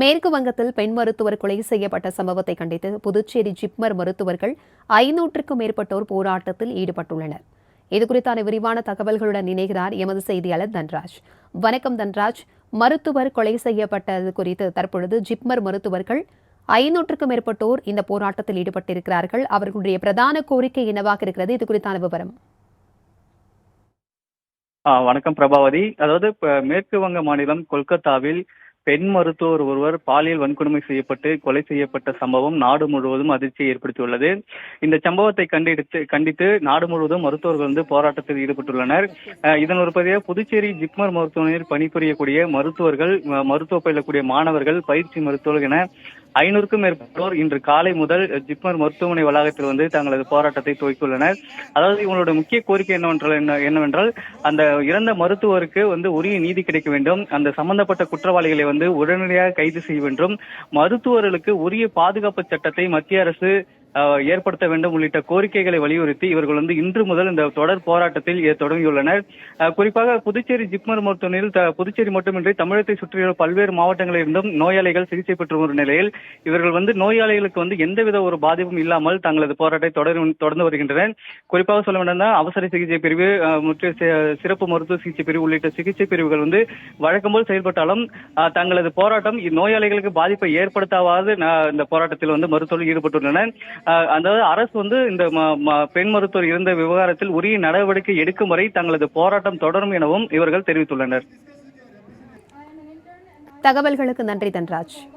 மேற்கு வங்கத்தில் பெண் மருத்துவர் கொலை செய்யப்பட்ட சம்பவத்தை கண்டித்து புதுச்சேரி ஜிப்மர் மருத்துவர்கள் ஐநூற்றுக்கும் மேற்பட்டோர் போராட்டத்தில் ஈடுபட்டுள்ளனர். இதுகுறித்தான விரிவான தகவல்களுடன் இணைகிறார் எமது செய்தியாளர் தன்ராஜ். வணக்கம் தன்ராஜ். மருத்துவர் கொலை செய்யப்பட்டது குறித்து தற்பொழுது ஜிப்மர் மருத்துவர்கள் ஐநூற்றுக்கும் மேற்பட்டோர் இந்த போராட்டத்தில் ஈடுபட்டிருக்கிறார்கள். அவர்களுடைய பிரதான கோரிக்கை என்னவாக இருக்கிறது? இது குறித்தான விவரம். வணக்கம் பிரபாவதி. அதாவது மேற்கு வங்க மாநிலம் கொல்கத்தாவில் பெண் மருத்துவர் ஒருவர் பாலியல் வன்கொடுமை செய்யப்பட்டு கொலை செய்யப்பட்ட சம்பவம் நாடு முழுவதும் அதிர்ச்சியை ஏற்படுத்தியுள்ளது. இந்த சம்பவத்தை கண்டித்து கண்டித்து நாடு முழுவதும் மருத்துவர்கள் வந்து போராட்டத்தில் ஈடுபட்டுள்ளனர். அஹ், இதன் ஒரு பதிவாக புதுச்சேரி ஜிப்மர் மருத்துவமனையில் பணிபுரியக்கூடிய மருத்துவர்கள் மருத்துவ பயிலக்கூடிய மாணவர்கள் பயிற்சி மருத்துவர்கள் என ஐநூறுக்கும் மேற்பட்டோர் இன்று காலை முதல் ஜிப்மர் மருத்துவமனை வளாகத்தில் வந்து தங்களது போராட்டத்தை துவக்கியுள்ளனர். அதாவது இவங்களோட முக்கிய கோரிக்கை என்னவென்றால் என்ன என்னவென்றால் அந்த இறந்த மருத்துவருக்கு வந்து உரிய நீதி கிடைக்க வேண்டும். அந்த சம்பந்தப்பட்ட குற்றவாளிகளை வந்து உடனடியாக கைது செய்ய வேண்டும். மருத்துவர்களுக்கு உரிய பாதுகாப்பு சட்டத்தை மத்திய அரசு ஏற்படுத்த வேண்டும் உள்ளிட்ட கோரிக்கைகளை வலியுறுத்தி இவர்கள் வந்து இன்று முதல் இந்த தொடர் போராட்டத்தில் தொடங்கியுள்ளனர். குறிப்பாக புதுச்சேரி ஜிப்மர் மருத்துவமனையில் த- புதுச்சேரி மட்டுமின்றி தமிழகத்தை சுற்றியுள்ள பல்வேறு மாவட்டங்களில் இருந்தும் நோயாளிகள் சிகிச்சை பெற்று வரும் நிலையில் இவர்கள் வந்து நோயாளிகளுக்கு வந்து எந்தவித ஒரு பாதிப்பும் இல்லாமல் தங்களது போராட்டத்தை தொடர் தொடர்ந்து வருகின்றனர். குறிப்பாக சொல்ல வேண்டும்னா அவசர சிகிச்சை பிரிவு அஹ், சிறப்பு மருத்துவ சிகிச்சை பிரிவு உள்ளிட்ட சிகிச்சை பிரிவுகள் வந்து வழக்கம் போல் செயல்பட்டாலும் அஹ், தங்களது போராட்டம் நோயாளிகளுக்கு பாதிப்பை ஏற்படுத்தாவாது இந்த போராட்டத்தில் வந்து மருத்துவர்கள் ஈடுபட்டுள்ளனர். அதாவது அரசு வந்து இந்த ம- ம- பெண் மருத்துவர் இருந்த விவகாரத்தில் உரிய நடவடிக்கை எடுக்கும் வரை தங்களது போராட்டம் தொடரும் எனவும் இவர்கள் தெரிவித்துள்ளனர். தகவல்களுக்கு நன்றி தன்ராஜ்.